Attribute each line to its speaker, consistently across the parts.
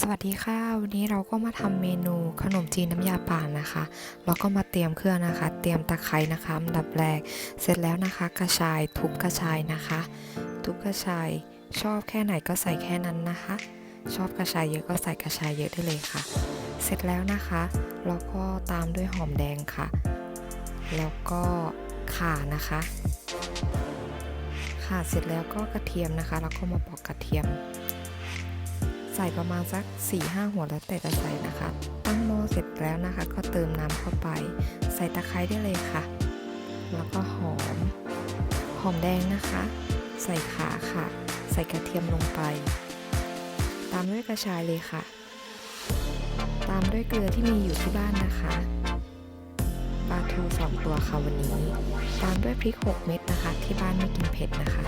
Speaker 1: สวัสดีค่ะ วันนี้เราก็มาทำเมนูขนมจีนน้ำยาป่านะคะ แล้วก็มาเตรียมเครื่องนะคะ เตรียมตะไคร้นะคะอันดับแรก เสร็จแล้วนะคะ กระชายทุบกระชายนะคะ ทุบกระชายชอบแค่ไหนก็ใส่แค่นั้นนะคะ ชอบกระชายเยอะก็ใส่กระชายเยอะได้เลยค่ะ เสร็จแล้วนะคะเราก็ตามด้วยหอมแดงค่ะ แล้วก็ข่านะคะข่าเสร็จแล้วก็กระเทียมนะคะ แล้วก็มาปอกกระเทียม ใส่ประมาณสัก 4-5 หัวแล้วแต่จะใส่นะคะ ตั้งหม้อเสร็จแล้วนะคะ ก็เติมน้ำเข้าไป ใส่ตะไคร้ได้เลยค่ะ แล้วก็หอม หอมแดงนะคะ ใส่ขาค่ะ ใส่กระเทียมลงไป ตามด้วยกระชายเลยค่ะ ตามด้วยเกลือที่มีอยู่ที่บ้านนะคะปลาทูสองตัวค่ะวันนี้ ตามด้วยพริก 6 เม็ดนะคะ ที่บ้านไม่กินเผ็ดนะคะ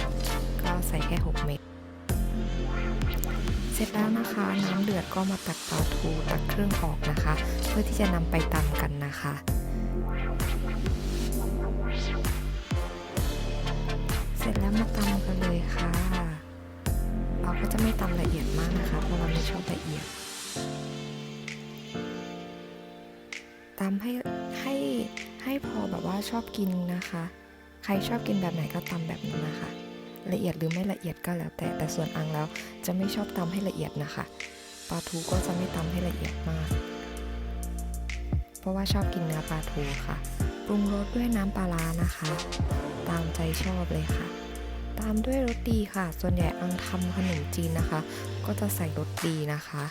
Speaker 1: ก็ใส่ เสร็จแล้วนะคะ น้ำเดือดก็มาตักปลาทูตักเครื่องออกนะคะ เพื่อที่จะนำไปตำกันนะคะเสร็จแล้วมาตำกันเลยค่ะ เราก็จะไม่ตำละเอียดมากนะคะเพราะเราไม่ชอบละเอียดตำให้ให้ให้พอแบบว่าชอบกินนะคะ ใครชอบกินแบบไหนก็ตำแบบนั้นนะคะ ละเอียดหรือไม่ละเอียดก็แล้ว แต่แต่ส่วนอังแล้วจะไม่ชอบตำให้ละเอียดนะคะปลาทูก็จะไม่ตำให้ละเอียดมาก เพราะว่าชอบกินเนื้อปลาทูค่ะปรุงรสด้วยน้ำปลาร้านะคะ ตามใจชอบเลยค่ะ ตามด้วยรสดีค่ะ ส่วนใหญ่อังทำขนมจีนนะคะ ก็จะใส่รสดีนะคะ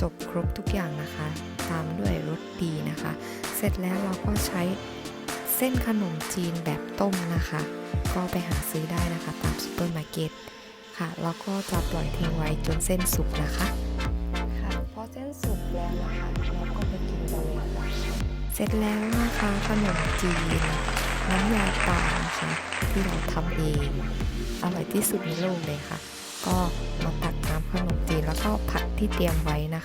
Speaker 1: จบครบทุกอย่างนะคะ ตามด้วยรสดีนะคะ เสร็จแล้วเราก็ใช้ เส้นขนมจีนแบบต้มนะคะ ก็ไปหาซื้อได้นะคะตามซูเปอร์มาร์เก็ตค่ะ แล้วก็จะปล่อยทิ้งไว้จนเส้นสุกนะคะ ค่ะพอเส้นสุกแล้วนะคะเราก็ไปกินกันเลยค่ะเสร็จแล้วนะคะขนมจีนน้ำยาป่านะคะที่เราทำเองอร่อยที่สุดในโลกเลยค่ะ ก็มาตักน้ำขนมจีนแล้วก็ผักที่เตรียมไว้นะคะ